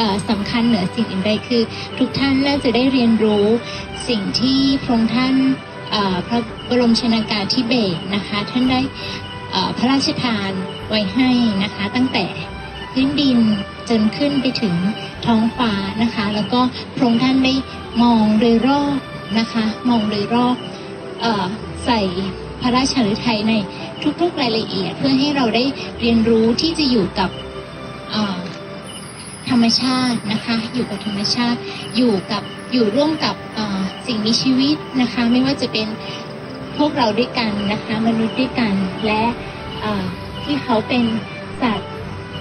่สำคัญเหนือสิ่งอื่นใดคือ ทุกท่านน่าจะได้เรียนรู้สิ่งที่พระองค์ท่านพระบรมชนากาธิเบศรนะคะ ท่านได้พระราชทานไว้ให้นะคะ ตั้งแต่พื้นดินจนขึ้นไปถึงท้องฟ้านะคะ แล้วก็พระองค์ท่านได้มองโดยรอบนะคะ มองโดยรอบอใส่พระราชฤทัยในทุกๆรายละเอียด เพื่อให้เราได้เรียนรู้ที่จะอยู่กับ ธรรมชาตินะคะ อยู่กับธรรมชาติ อยู่กับอยู่ร่วมกับสิ่งมีชีวิตนะคะ ไม่ว่าจะเป็นพวกเราด้วยกันนะคะ มนุษย์ด้วยกันและที่เขาเป็นสัตว์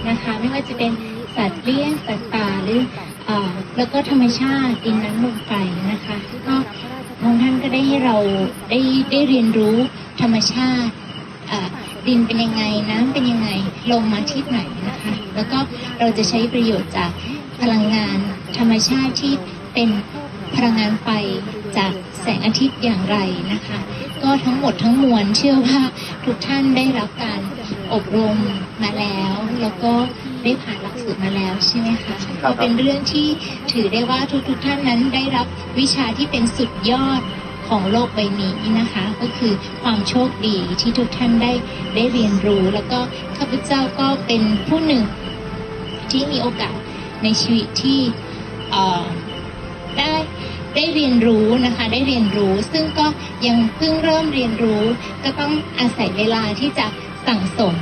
นะคะ ไม่ว่าจะเป็นสัตว์เลี้ยงสัตว์ป่าหรืออแล้วก็ธรรมชาติดินน้ำลมไฟนะคะก็องค์ท่านก็ได้ให้เราได้ได้เรียนรู้ธรรมชาติ ดินเป็นยังไงน้ำเป็นยังไงลมมาที่ไหนนะคะ แล้วก็เราจะใช้ประโยชน์จากพลังงานธรรมชาติที่เป็นพลังงานไฟจากแสงอาทิตย์อย่างไรนะคะ ก็ทั้งหมดทั้งมวลเชื่อว่าทุกท่านได้รับการอบรมมาแล้ว แล้วก็ได้ผ่านหลักสูตรมาแล้วใช่ไหมคะครับก็เป็นเรื่องที่ถือได้ว่าทุกๆท่านนั้นได้รับวิชาที่เป็นสุดยอด ของโลกใบนี้นะคะ ก็คือความโชคดีที่ทุกท่านได้ได้เรียนรู้ แล้วก็ข้าพเจ้าก็เป็นผู้หนึ่งที่มีโอกาสในชีวิตที่เอ่อได้ได้เรียนรู้นะคะได้เรียนรู้ซึ่งก็ยังเพิ่งเริ่มเรียนรู้ ก็ต้องอาศัยเวลาที่จะสั่งสม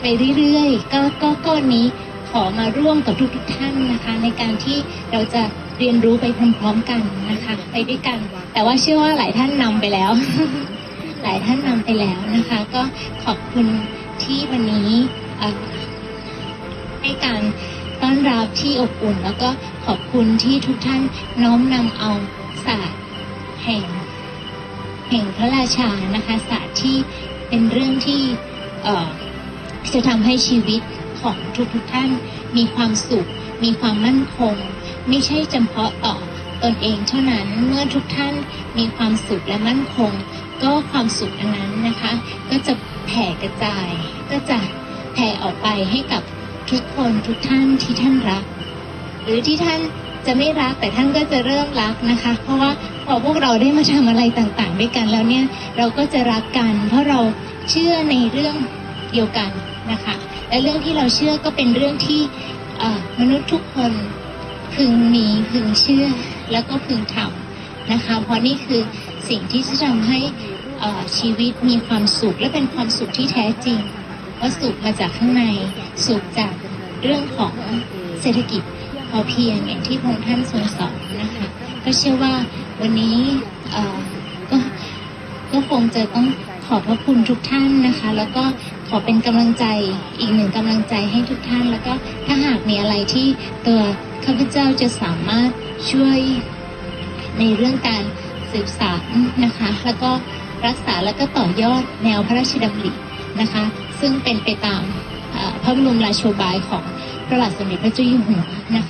ไปเรื่อยๆ ก็ก็ก็วันนี้ ขอมาร่วมกับทุกๆท่านนะคะ ในการที่เราจะเรียนรู้ไปพร้อมๆกันนะคะ ไปด้วยกัน แต่ว่าเชื่อว่าหลายท่านนำไปแล้ว หลายท่านนำไปแล้วนะคะ ก็ขอบคุณที่วันนี้ให้การต้อนรับที่อบอุ่น แล้วก็ขอบคุณที่ทุกท่านน้อมนำเอาศาสตร์แห่งแห่งพระราชานะคะศาสตร์ที่เป็นเรื่องที่จะทำให้ชีวิต ของทุกๆท่าน มีความสุข มีความมั่นคง ไม่ใช่เฉพาะต่อตนเองเท่านั้นเมื่อทุกท่านมีความสุขและมั่นคง ก็ความสุขอันนั้นนะคะ ก็จะแผ่กระจาย ก็จะแผ่ออกไปให้กับทุกคนทุกท่านที่ท่านรัก หรือที่ท่านจะไม่รักแต่ท่านก็จะเริ่มรักนะคะ เพราะว่าพอพวกเราได้มาทำอะไรต่างๆ ด้วยกันแล้วเนี่ยเราก็จะรักกัน เพราะเราเชื่อในเรื่องเดียวกัน นะคะและเรื่องที่เราเชื่อก็เป็นเรื่องที่มนุษย์ทุกคนพึงมีพึงเชื่อแล้วก็พึงทำนะคะ เพราะนี่คือสิ่งที่จะทำให้ชีวิตมีความสุขและเป็นความสุขที่แท้จริงว่าสุขมาจากข้างในสุขจากเรื่องของเศรษฐกิจพอเพียงอย่างที่พระองค์ท่านทรงสอนนะคะ ก็เชื่อว่าวันนี้ก็ก็คงจะต้อง ขอบพระคุณทุกท่านนะคะ แล้วก็ขอเป็นกำลังใจอีกหนึ่งกำลังใจให้ทุกท่าน แล้วก็ถ้าหากมีอะไรที่ตัวข้าพเจ้าจะสามารถช่วยในเรื่องการสืบสานนะคะ แล้วก็รักษาแล้วก็ต่อยอดแนวพระราชดำรินะคะ ซึ่งเป็นไปตามพระบรมราโชบายของพระบาทสมเด็จพระเจ้าอยู่หัวนะคะ